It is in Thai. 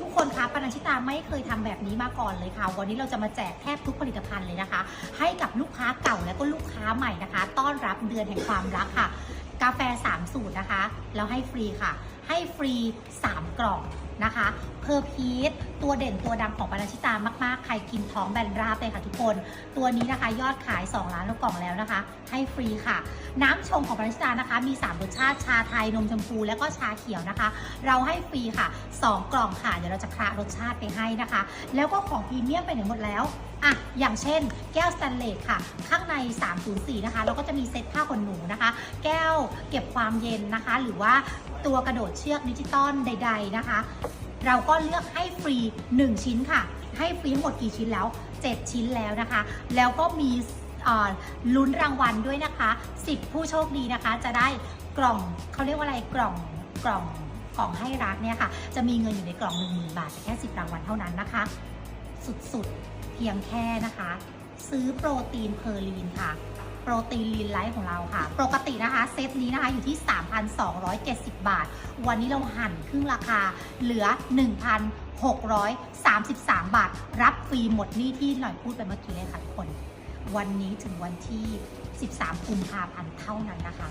ทุกคนคะปนัญชิตาไม่เคยทำแบบนี้มาก่อนเลยค่ะ วันนี้เราจะมาแจกแทบทุกผลิตภัณฑ์เลยนะคะ ให้กับลูกค้าเก่าและก็ลูกค้าใหม่นะคะ ต้อนรับเดือนแห่งความรักค่ะ กาแฟ 3 สูตรนะคะ แล้วให้ฟรีค่ะ ให้ฟรี 3 กล่อง นะคะเพอร์พีทตัวเด่นตัวดังของปนัญชิตามากๆ ใครกินท้องแบนราบเลยค่ะทุกคน ตัวนี้นะคะยอดขาย 2 ล้านกล่องแล้วนะคะ ให้ฟรีค่ะ น้ำชงของปนัญชิตานะคะมี 3 รสชาติชาไทยนมชมพู และก็ชาเขียวนะคะ เราให้ฟรีค่ะ 2 กล่องค่ะ เดี๋ยวเราจะคละรสชาติไปให้นะคะ แล้วก็ของพรีเมียมไปไหนหมดแล้วอะอย่างเช่น แก้วสแตนเลสค่ะ ข้างใน 304 นะคะ เราก็จะมีเซ็ตผ้าขนหนูนะคะ แก้วเก็บความเย็นนะคะ หรือว่า ตัวกระโดดเชือกดิจิตอลใด ๆนะคะ เราก็เลือกให้ฟรี 1 ชิ้นค่ะ ให้ฟรีทั้งหมดกี่ชิ้นแล้ว 7 ชิ้นแล้วนะคะ แล้วก็มีลุ้นรางวัลด้วยนะคะ 10 ผู้โชคดีนะคะ จะได้กล่องเขาเรียกว่าอะไรกล่องกล่องกล่องให้รักเนี่ยค่ะ จะมีเงินอยู่ในกล่อง 1 0,000 บาท แค่ 10 รางวัลเท่านั้นนะคะ สุดๆ เพียงแค่นะคะ ซื้อโปรตีนเพอร์ลีนค่ะ โปรตีนลีนไลท์ของเราค่ะ ปกตินะคะเซตนี้นะคะอยู่ที่ 3,270 บาท วันนี้เราหั่นครึ่งราคาเหลือ 1,633 บาท รับฟรีหมดนี่ที่หน่อยพูดไปเมื่อกี้เลยค่ะทุกคน วันนี้ถึงวันที่ 13 กุมภาพันธ์เท่านั้นนะคะ